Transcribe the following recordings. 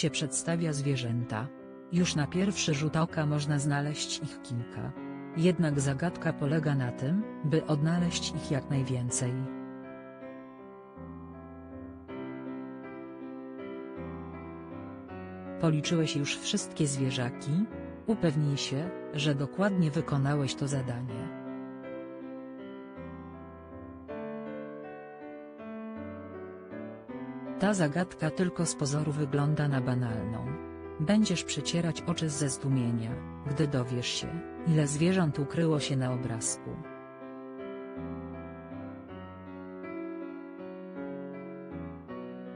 Zdjęcie przedstawia zwierzęta. Już na pierwszy rzut oka można znaleźć ich kilka. Jednak zagadka polega na tym, by odnaleźć ich jak najwięcej. Policzyłeś już wszystkie zwierzaki? Upewnij się, że dokładnie wykonałeś to zadanie. Ta zagadka tylko z pozoru wygląda na banalną. Będziesz przecierać oczy ze zdumienia, gdy dowiesz się, ile zwierząt ukryło się na obrazku.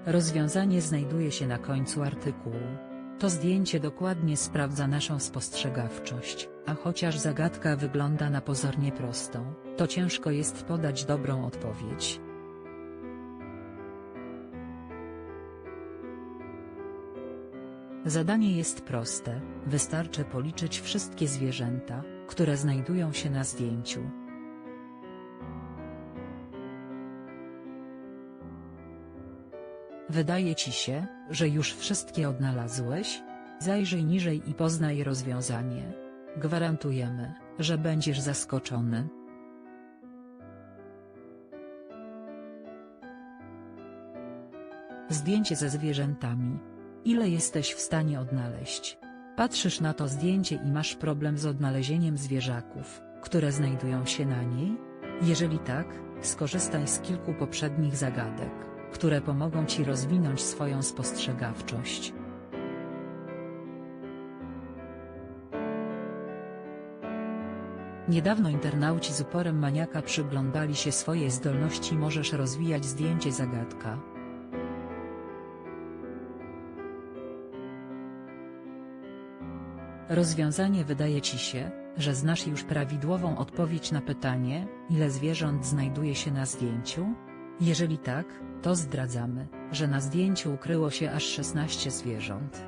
Rozwiązanie znajduje się na końcu artykułu. To zdjęcie dokładnie sprawdza naszą spostrzegawczość, a chociaż zagadka wygląda na pozornie prostą, to ciężko jest podać dobrą odpowiedź. Zadanie jest proste, wystarczy policzyć wszystkie zwierzęta, które znajdują się na zdjęciu. Wydaje ci się, że już wszystkie odnalazłeś? Zajrzyj niżej i poznaj rozwiązanie. Gwarantujemy, że będziesz zaskoczony. Zdjęcie ze zwierzętami. Ile jesteś w stanie odnaleźć? Patrzysz na to zdjęcie i masz problem z odnalezieniem zwierzaków, które znajdują się na niej? Jeżeli tak, skorzystaj z kilku poprzednich zagadek, które pomogą Ci rozwinąć swoją spostrzegawczość. Niedawno internauci z uporem maniaka przyglądali się swojej zdolności możesz rozwijać zdjęcie zagadka. Rozwiązanie wydaje ci się, że znasz już prawidłową odpowiedź na pytanie, ile zwierząt znajduje się na zdjęciu? Jeżeli tak, to zdradzamy, że na zdjęciu ukryło się aż 16 zwierząt.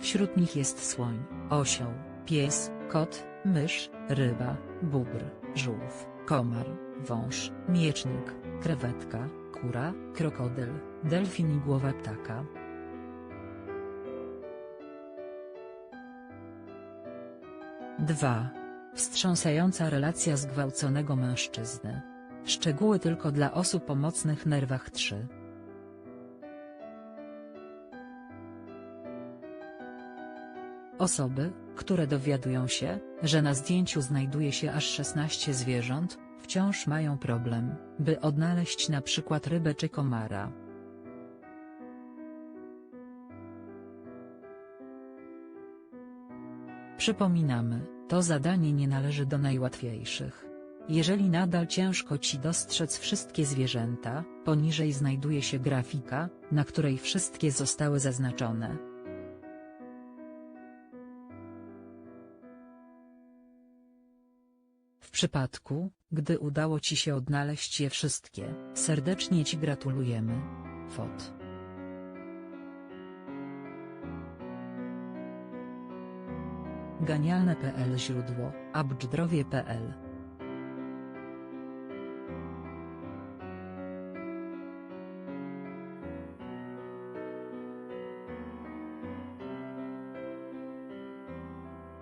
Wśród nich jest słoń, osioł, pies, kot, mysz, ryba, bóbr, żółw, komar, wąż, miecznik, krewetka, kura, krokodyl, delfin i głowa ptaka. Dwa. Wstrząsająca relacja zgwałconego mężczyzny. Szczegóły tylko dla osób o mocnych nerwach 3. Osoby, które dowiadują się, że na zdjęciu znajduje się aż 16 zwierząt, wciąż mają problem, by odnaleźć na przykład rybę czy komara. Przypominamy, to zadanie nie należy do najłatwiejszych. Jeżeli nadal ciężko Ci dostrzec wszystkie zwierzęta, poniżej znajduje się grafika, na której wszystkie zostały zaznaczone. Przypadku, gdy udało Ci się odnaleźć je wszystkie, serdecznie Ci gratulujemy. Fot. Genialne.pl Źródło, abjdrowie.pl